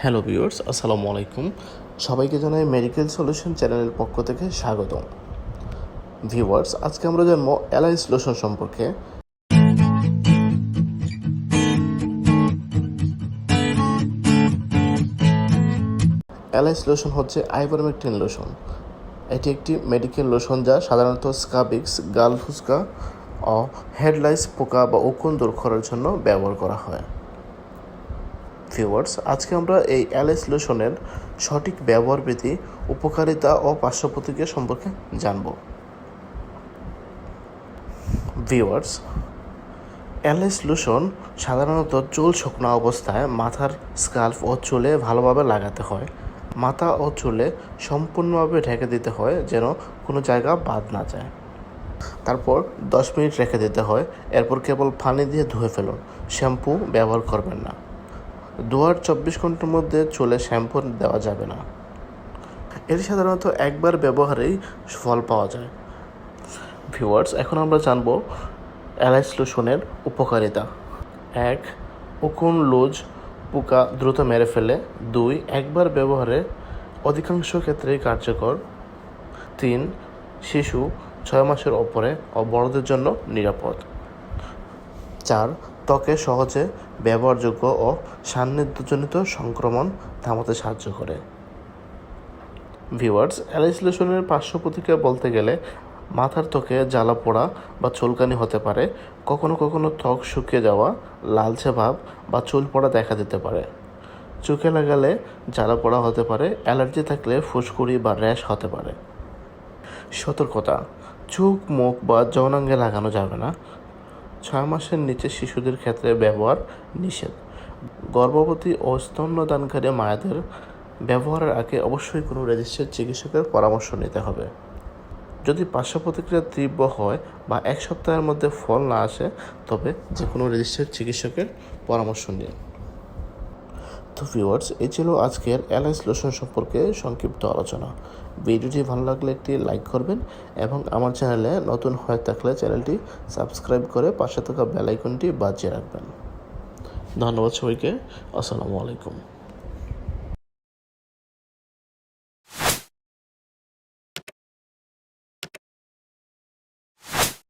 Hello viewers, আসসালামু আলাইকুম। সবাইকে জানাই মেডিকেল সলিউশন চ্যানেলের পক্ষ থেকে স্বাগতম। ভিউয়ার্স, আজকে আমরা জানব অ্যালাইস লোশন সম্পর্কে। অ্যালাইস লোশন হচ্ছে আইভারমেকটিন লোশন। এটি একটি মেডিকেল লোশন যা সাধারণত স্কাবিক্স, গাল ফুসকা ও হেডলাইস, পোকা বা উকুন দূর করার জন্য ব্যবহার করা হয়। ভিউয়ার্স আজকে আমরা এই অ্যালাইস লোশনের সঠিক ব্যবহার বিধি, উপকারিতা ও পার্শ্ব প্রতিক্রিয়া সম্পর্কে জানব। ভিউয়ার্স অ্যালাইস লোশন সাধারণত চুল শুকনো অবস্থায় মাথার স্কাল্প ও চুলে ভালোভাবে লাগাতে হয়। মাথা ও চুলে সম্পূর্ণভাবে ঢেকে দিতে হয় যেন কোনো জায়গা বাদ না যায়। তারপর দশ মিনিট রেখে দিতে হয়, এরপর কেবল পানি দিয়ে ধুয়ে ফেলুন। শ্যাম্পু ব্যবহার করবেন না। ধোয়ার চব্বিশ ঘণ্টার মধ্যে চুলে শ্যাম্পু দেওয়া যাবে না। এটি সাধারণত একবার ব্যবহারেই ফল পাওয়া যায়। ভিউয়ার্স, এখন আমরা জানব অ্যালাইস লোশনের উপকারিতা। এক, উকুন, লুজ, পোকা দ্রুত মেরে ফেলে। দুই, একবার ব্যবহারে অধিকাংশ ক্ষেত্রেই কার্যকর। তিন, শিশু ছয় মাসের ওপরে ও বড়দের জন্য নিরাপদ। চার ত্বকে সহজে ব্যবহারযোগ্য ও সান্নিধ্যজনিত সংক্রমণ থামাতে সাহায্য করে। ভিউয়ার্স, অ্যালাইসলেশনের পার্শ্ব প্রতিক্রিয়া বলতে গেলে মাথার ত্বকে জ্বালা পোড়া বা চুলকানি হতে পারে, কখনো কখনো ত্বক শুকিয়ে যাওয়া, লালচে ভাব বা চুল পড়া দেখা দিতে পারে। চোখে লাগালে জ্বালা পোড়া হতে পারে, অ্যালার্জি থাকলে ফুসকুড়ি বা র্যাশ হতে পারে। সতর্কতা, চোখ, মুখ বা যৌনাঙ্গে লাগানো যাবে না। ছয় মাসের নিচে শিশুদের ক্ষেত্রে ব্যবহার নিষেধ। গর্ভবতী ও স্তন্যদানকারী মায়েদের ব্যবহারের আগে অবশ্যই কোনো রেজিস্টার্ড চিকিৎসকের পরামর্শ নিতে হবে। যদি পার্শ্ব প্রতিক্রিয়া তীব্র হয় বা এক সপ্তাহের মধ্যে ফল না আসে, তবে যে কোনো রেজিস্টার্ড চিকিৎসকের পরামর্শ নিন। তো ভিউয়ার্স এ ছিল আজকের অ্যালাইস লোশন সম্পর্কে সংক্ষিপ্ত আলোচনা। ভিডিওটি ভালো লাগলে একটি লাইক করবেন এবং আমার চ্যানেলে নতুন হয়ে থাকলে চ্যানেলটি সাবস্ক্রাইব করে পাশে থাকা বেলাইকনটি বাজিয়ে রাখবেন। ধন্যবাদ সবাইকে। আসসালামু আলাইকুম।